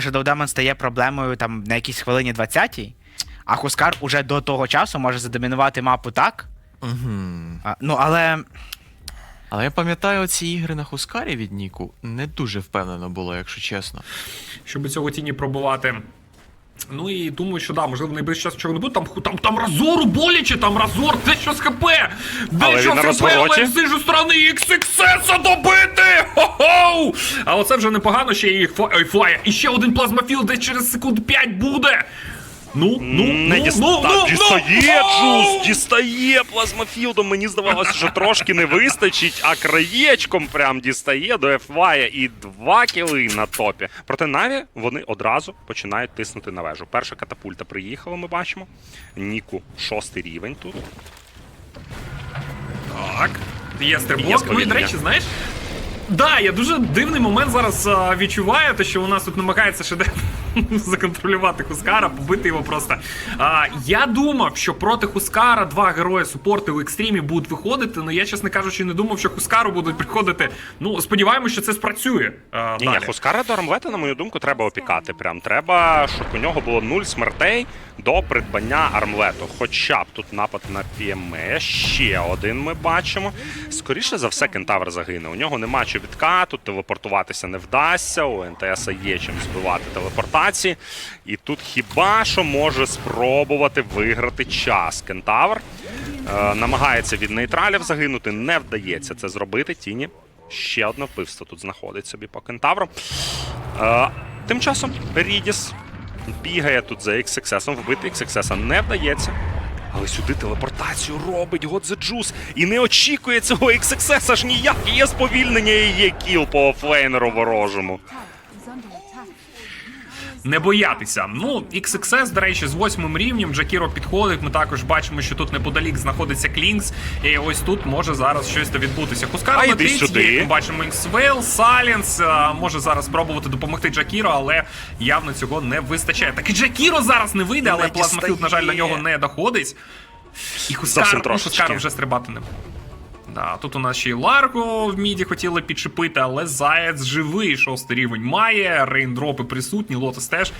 що Shadow Demon стає проблемою там на якійсь хвилині 20-й, а Хускар уже до того часу може задомінувати мапу так. Угу. А, ну, але Але я пам'ятаю ці ігри на Хускарі від Ніку не дуже впевнено було, якщо чесно. щоб цього тіні пробувати. Ну і думаю, що да, можливо, найближчий час чого не буде. Там, там, там Разору боляче, там Разор, де що з ХП! Де що з ХП, але з іншої сторони XXS добити! Хо-хоу! Але це вже непогано, ще і фла- флая. І ще один плазмафіл десь через секунд 5 буде! Ну, ну, Не ну, діс- ну, Так, ну, дістає ну! Джус, дістає плазмофілдом. Мені здавалося, що трошки не вистачить, а краєчком прям дістає до FY і два кіли на топі. Проте Наві вони одразу починають тиснути на вежу. Перша катапульта приїхала, ми бачимо. Ніку шостий рівень тут. Так, є стрибок. Ну і до речі, знаєш. Да, я дуже дивний момент зараз а, відчуваю, те, що у нас тут намагається ще де законтролювати Хускара, побити його просто. А, я думав, що проти Хускара два герої супорти в екстримі будуть виходити, але я, чесно кажучи, не думав, що Хускару будуть приходити. Ну, сподіваємось, що це спрацює. А, Ні, ні, далі. Хускара до Рамлета, на мою думку, треба опікати. Прям треба, щоб у нього було нуль смертей до придбання армлету. Хоча б тут напад на PME, ще один ми бачимо. Скоріше за все, кентавр загине. У нього нема чобітка, тут телепортуватися не вдасться. У НТС є чим збивати телепортації. І тут хіба що може спробувати виграти час. Кентавр е, намагається від нейтралів загинути, не вдається це зробити. Тіні Ще одне вбивство тут знаходить собі по кентавру. Е, тим часом Рідіс бігає тут за XXS, вбити XXS не вдається. Але сюди телепортацію робить the Juice і не очікує цього XXS аж ніяк. Є сповільнення і є кіл по офлейнеру ворожому. Не боятися. Ну, XXS, до речі, з восьмим рівнем Джакіро підходить. Ми також бачимо, що тут неподалік знаходиться Клінкс. І ось тут може зараз щось то відбутися. Хускар А, йди є, ми бачимо Іксвейл, Салінс може зараз спробувати допомогти Джакіро, але явно цього не вистачає. Так і Джакіро зараз не вийде, але Не плазмофілд, на жаль, на нього не доходить. І Хускар, ну. Хускар вже стрибати не буде. Да, тут у нас ще й Ларко в міді хотіли підчепити, але Заяць живий, шостий рівень має, рейндропи присутні, Лотос теж.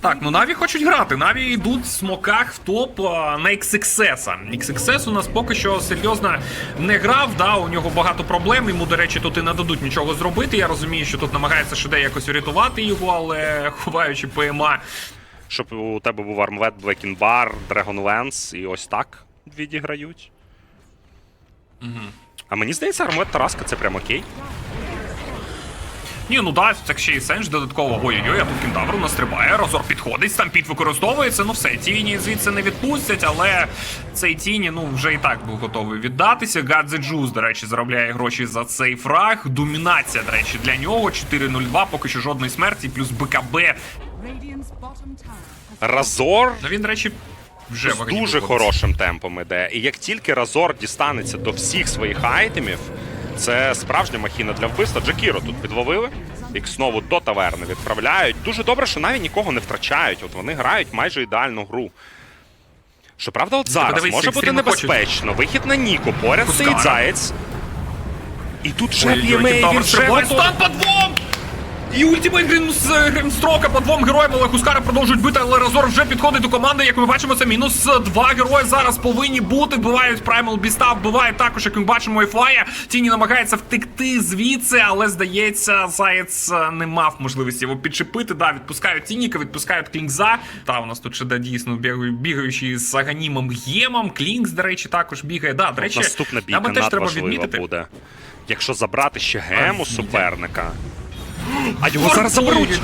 Так, ну Наві хочуть грати. Наві йдуть в смоках в топ а, на XXS. XXS у нас поки що серйозно не грав. Да, у нього багато проблем. Йому, до речі, тут і не дадуть нічого зробити. Я розумію, що тут намагається Шиде якось урятувати його, але ховаючи ПМА. Щоб у тебе був армлет, Black Bar, Dragonlance і ось так відіграють. А мені здається, армлет Тараска це прям окей. Ні, ну да, так ще й сенж додатково. Ой-ой-ой, а тут кентавр настрибає, розор підходить, стампід використовується. Ну все, тіні звідси не відпустять, але цей тіні, ну вже і так був готовий віддатися. Гадзе Джуз, до речі, заробляє гроші за цей фраг. Домінація, до речі, для нього 4-0-2, поки що жодної смерті, плюс БКБ. Разор Ну він, до речі, вже з дуже хорошим темпом іде. І як тільки Разор дістанеться до всіх своїх айтемів, це справжня махіна для вбивства. Джакіро тут підловили. Їх знову до таверни відправляють. Дуже добре, що навіть нікого не втрачають. От вони грають майже ідеальну гру. Щоправда, от зараз подивись, може бути екстрими хочуть. небезпечно. Вихід на Ніку, поряд стоїть заєць. І тут вже Ой-ой-ой, він вже готовий. І ультимейт Грін- Грінстрока по двом героям, але Хускара продовжують бити, але Разор вже підходить до команди. Як ми бачимо, це мінус два герої зараз повинні бути. Вбивають Primal Біста, вбивають також, як ми бачимо, Ефлая. Тіні намагається втекти звідси, але здається, Заєць е, не мав можливості його підчепити. Да, відпускають Тініка, відпускають Клінкза. Та у нас тут ще да, дійсно бігаю- бігаючий з Аганімом Гємом. Клінкс, до речі, також бігає. Да, до речі, Наступна бійка теж треба відмітити. буде. Якщо забрати ще гему суперника. А його зараз заберуть.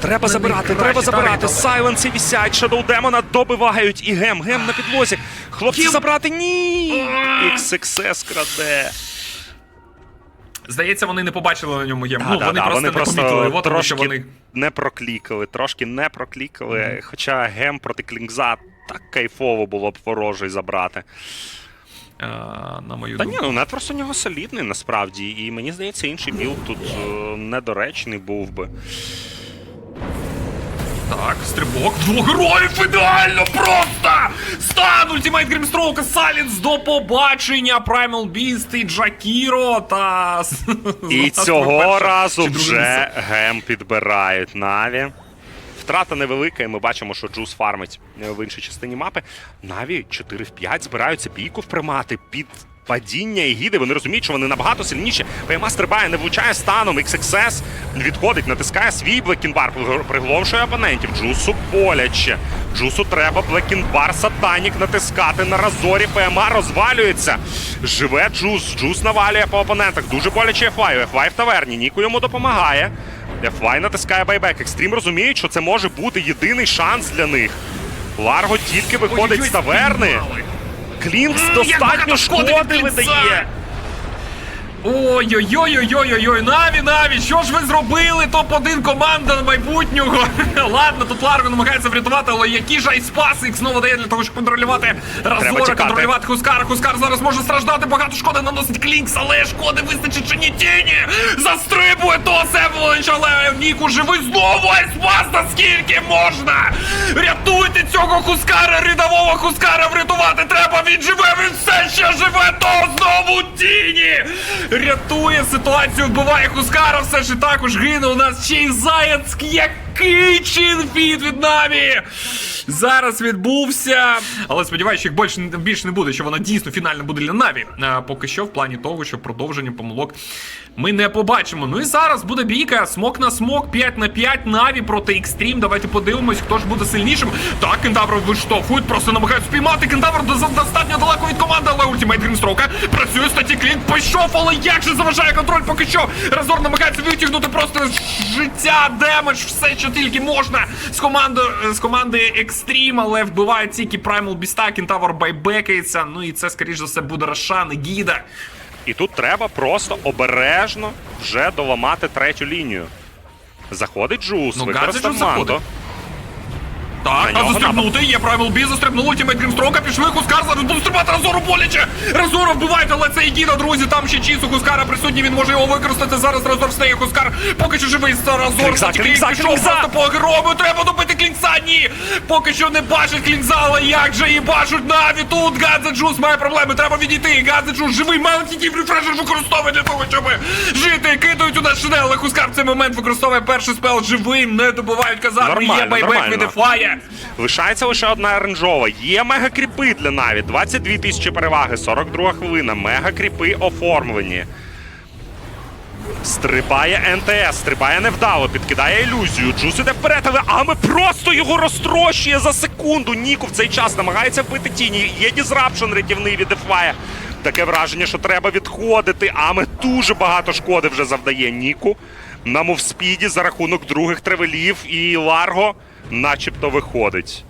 Треба забирати, треба забирати. Сайленси вісять, Shadow Демона добивають і гем, гем на підлозі. Хлопці забрати. Ні! XXS краде. Здається, вони не побачили на ньому єм. Да, ну, да, вони, да, просто вони не просто помітили його, тому трошки що вони. не проклікали, трошки не проклікали. Хоча гем проти Клінкза так кайфово було б ворожий забрати. А, на мою Та думку. ні, ну Нетворс у нього солідний насправді, і мені здається, інший білд тут е, недоречний був би. Так, стрибок. Двох героїв ідеально просто! Стан, ультимейт Грімстроука, Салінс, до побачення, Primal Beast і Джакіро та... І цього разу вже гем підбирають Наві. Втрата невелика, і ми бачимо, що Джус фармить е, в іншій частині мапи. Наві 4 в 5 збираються бійку вприймати під падіння і гіди. Вони розуміють, що вони набагато сильніші. ПМА стрибає, не влучає станом. XXS відходить, натискає свій блекінбар, пригломшує опонентів. Джусу боляче. Джусу треба блекінбар сатанік натискати на разорі. ПМА розвалюється. Живе Джус. Джус навалює по опонентах. Дуже боляче FY. FY в таверні. Ніку йому допомагає. FY натискає байбек. Екстрім розуміють, що це може бути єдиний шанс для них. Ларго тільки виходить з таверни. Клінкс достатньо шкоди видає. Ой-ой-ой-ой-ой-ой, Наві, Наві, що ж ви зробили? Топ-1 команда майбутнього. Ладно, тут Ларго намагається врятувати, але який ж айспас їх знову дає для того, щоб контролювати Разора, контролювати Хускара. Хускар зараз може страждати, багато шкоди наносить Клінкс, але шкоди вистачить чи ні тіні. Застрибує то Севолонч, але Ніку живий знову айспас, наскільки можна? Рятуйте цього Хускара, рядового Хускара врятувати треба, він живе, він все ще живе, то знову тіні! Рятує ситуацію, вбиває Хускара, все ж також гине у нас ще й Заяц, який чинфіт від Наві! Зараз відбувся. Але сподіваюся, що їх більше, більше не буде, що вона дійсно фінально буде для Наві. А, поки що, в плані того, що продовження помилок ми не побачимо. Ну і зараз буде бійка. Смок на смок, 5 на 5 Наві проти Екстрім. Давайте подивимось, хто ж буде сильнішим. Так, кентавров виштовхують, просто намагаються спіймати. Кентавр достатньо далеко від команди, але ультимейт Грінстроука працює статі Клінк, пішов, але як же заважає контроль поки що. Разор намагається витягнути просто життя, демедж, все, що тільки можна з команди, з команди Екстрім, але вбивають тільки Primal Біста, Кентавр байбекається. Ну і це, скоріш за все, буде Рошан і Гіда. І тут треба просто обережно вже доламати третю лінію. Заходить Джус, Ну, використав манто. заходить. Так, На а нього застрибнути, є правил бій, застрибнув ультимейт Грімстрока, пішли Хускар, зараз буде стрибати Разору боляче. Разору вбивають, але це і друзі, там ще Чісу Хускара присутній, він може його використати. Зараз Разор встає, Хускар поки що живий, Разор, Клінкса, Клінк Клінкса, пішов Клінкса! просто по герою, треба добити Клінкса, ні! Поки що не бачить Клінкса, але як же і бачать Наві тут, Гадзе має проблеми, треба відійти, Гадзе Джус живий, Маунтітів рефрешер використовує для того, щоб жити, кидають у нас шинел, але Хускар в цей момент використовує перший спел живим, не добивають казарми, є байбек від Лишається лише одна оранжова. Є мега кріпи для Наві. 22 тисячі переваги, 42 хвилина. Мега кріпи оформлені. Стрибає НТС, стрибає невдало, підкидає ілюзію. Джус іде вперед, але Аме просто його розтрощує за секунду. Ніку в цей час намагається вбити тіні. Є дізрапшн рятівний від Ефлая. Таке враження, що треба відходити. Аме дуже багато шкоди вже завдає Ніку. На мовспіді за рахунок других тревелів і Ларго начебто виходить.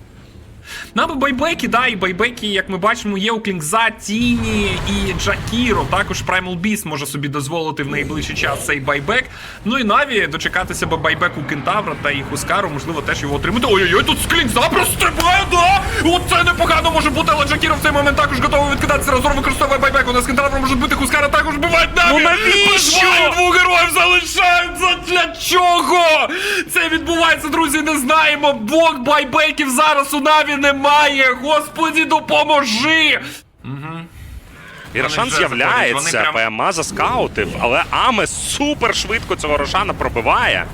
Нам би байбеки, да, і байбеки, як ми бачимо, є у Клінкза, Тіні і Джакіро. Також Primal Beast може собі дозволити в найближчий час цей байбек. Ну і Наві дочекатися би байбеку Кентавра та і Хускару, можливо, теж його отримати. Ой-ой-ой, тут з Клінкза прострибає, да! Оце непогано може бути, але Джакіро в цей момент також готовий відкидатися. Разор використовує байбек. У нас Кентавра може бути Хускара також вбивають Наві! Ну навіщо? Двох героїв залишаються для чого? Це відбувається, друзі, не знаємо. Двох байбеків зараз у Наві немає. Господі, допоможи! І Рошан вже заходять, з'являється, вони ПМА заскаутив, але Аме супер швидко цього Рошана пробиває.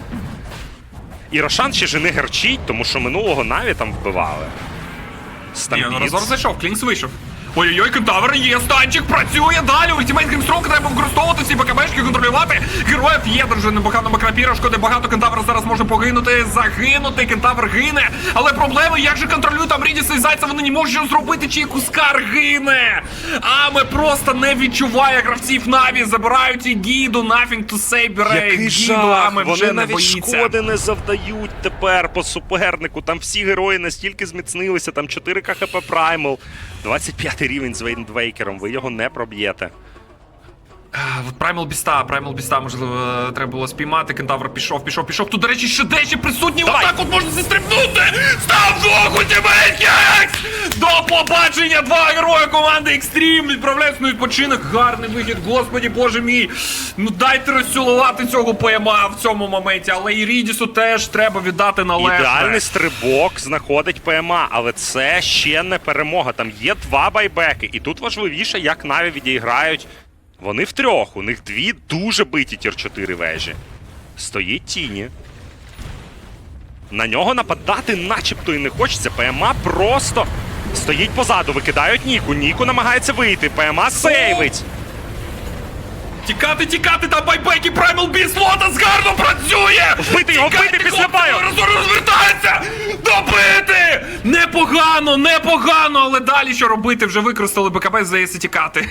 І Рошан ще ж не герчить, тому що минулого Наві там вбивали. Ні, Стамбіц. ну розор зайшов, Клінкс вийшов. Ой-ой-ой, кентавр є, станчик працює далі. Ультимейт Грімстрок треба використовувати всі БКБшки, контролювати. Героїв є дуже непогано Макрапіра, шкоди багато кентавр зараз може погинути, загинути. Кентавр гине. Але проблеми, як же контролює там Рідіса і Зайця, вони не можуть зробити, чи Кускар гине. А ми просто не відчуває гравців Наві. Забирають і гіду, nothing to say, бере Який гіду, жах! а Вони вже не навіть боїться. шкоди не завдають тепер по супернику. Там всі герої настільки зміцнилися, там 4 КХП Primal, 25 рівень з Вейндвейкером, ви його не проб'єте. А, от Primal Біста, Primal Біста, можливо, е, треба було спіймати. Кентавр пішов, пішов, пішов. Тут, до речі, ще дечі присутні. Давай. Отак от можна застрибнути! Став двох Кекс! До побачення! Два герої команди Extreme відправляються на відпочинок. Гарний вихід, господі боже мій. Ну дайте розцілувати цього ПМА в цьому моменті, але і Рідісу теж треба віддати належне. Ідеальний стрибок знаходить ПМА, але це ще не перемога. Там є два байбеки, і тут важливіше, як Наві відіграють. Вони втрьох, у них дві дуже биті тір 4 вежі. Стоїть тіні. На нього нападати начебто і не хочеться. ПМА просто стоїть позаду, викидають Ніку. Ніку намагається вийти. ПМА сейвить. Тікати, тікати, там байбеки, Primal Beast, Лотос гарно працює! Вбити його, вбити після баю! Розвертається! Добити! Непогано, непогано, але далі що робити? Вже використали БКБ, здається, тікати.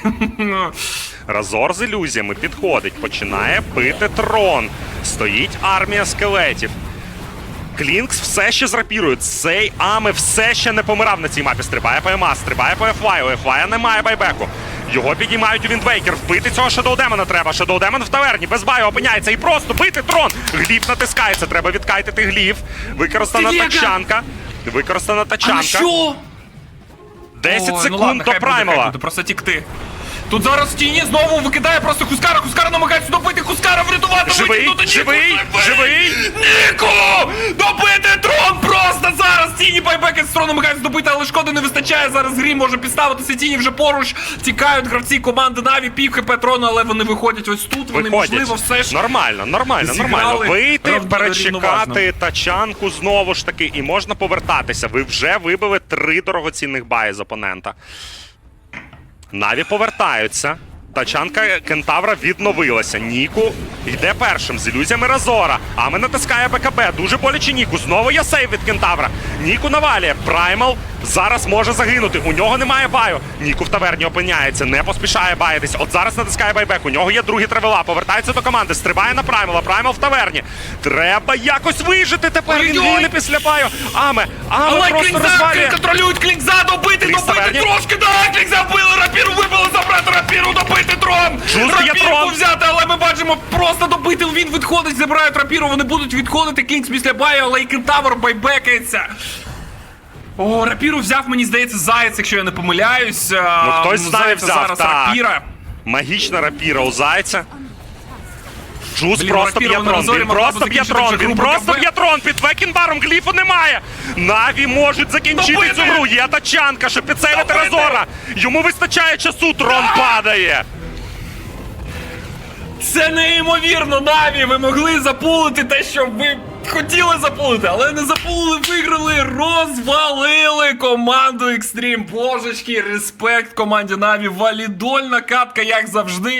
Разор з ілюзіями підходить, починає бити трон. Стоїть армія скелетів. Клінкс все ще з рапірою. Цей Аме все ще не помирав на цій мапі. Стрибає по ЕМА, стрибає по Ефлаю. У Ефлая немає байбеку. Його підіймають у Віндвейкер. Вбити цього Shadow Демона треба. Shadow Демон в таверні. Без баю опиняється і просто бити трон. Гліб натискається. Треба відкайтити гліб. Використана тачанка. Використана А на що? 10 Ой, ну секунд ладно, до хай буде, хай праймала. буде, просто тікти. Тут зараз в тіні знову викидає просто Хускара. Хускара намагається добити Хускара, врятувати, Живий, витягнути Ніку. живий, живий. Ніку! Добити трон просто зараз! Тіні байбеки з трон намагається добити, але шкоди не вистачає. Зараз грім може підставитися. Тіні вже поруч. Тікають гравці команди Наві, пів хп трона, але вони виходять ось тут. Вони Виходять. можливо все ж. Нормально, нормально, зіграли нормально. Вийти, перечекати тачанку знову ж таки, і можна повертатися. Ви вже вибили три дорогоцінних баї з опонента. Наві повертаються. Тачанка Кентавра відновилася. Ніку йде першим з ілюзіями Разора. Аме натискає БКБ. Дуже боляче Ніку. Знову є сейв від Кентавра. Ніку навалює. Праймал зараз може загинути. У нього немає баю. Ніку в таверні опиняється. Не поспішає баятись. От зараз натискає байбек. У нього є другі травела. Повертається до команди. Стрибає на Праймала. Праймал в таверні. Треба якось вижити. Тепер він Ой-ой! після баю. Аме. Аме Але просто Клінза розвалює. контролюють Клінза, добити, добити таверні. трошки, да, Клінза рапіру рапіру, трон! Рапірку взяти, але ми бачимо, просто добити, він відходить, забирають рапіру, вони будуть відходити, Клінкс після баю, але і Кентавр байбекається. О, рапіру взяв, мені здається, Заєць, якщо я не помиляюсь. Ну, хтось з Наві взяв, зараз так. рапіра. Магічна рапіра у зайця. Джус Блін, просто б'є трон, він просто б'є трон, він просто б'є трон, під Векінбаром гліфу немає. Наві можуть закінчити цю гру, є тачанка, щоб підсейвити! Разора. Йому вистачає часу, трон падає. Це неймовірно, Наві! Ви могли запулити те, що ви хотіли запулити, але не запулили, виграли, розвалили команду Екстрім. Божечки, респект команді Наві. Валідольна катка, як завжди.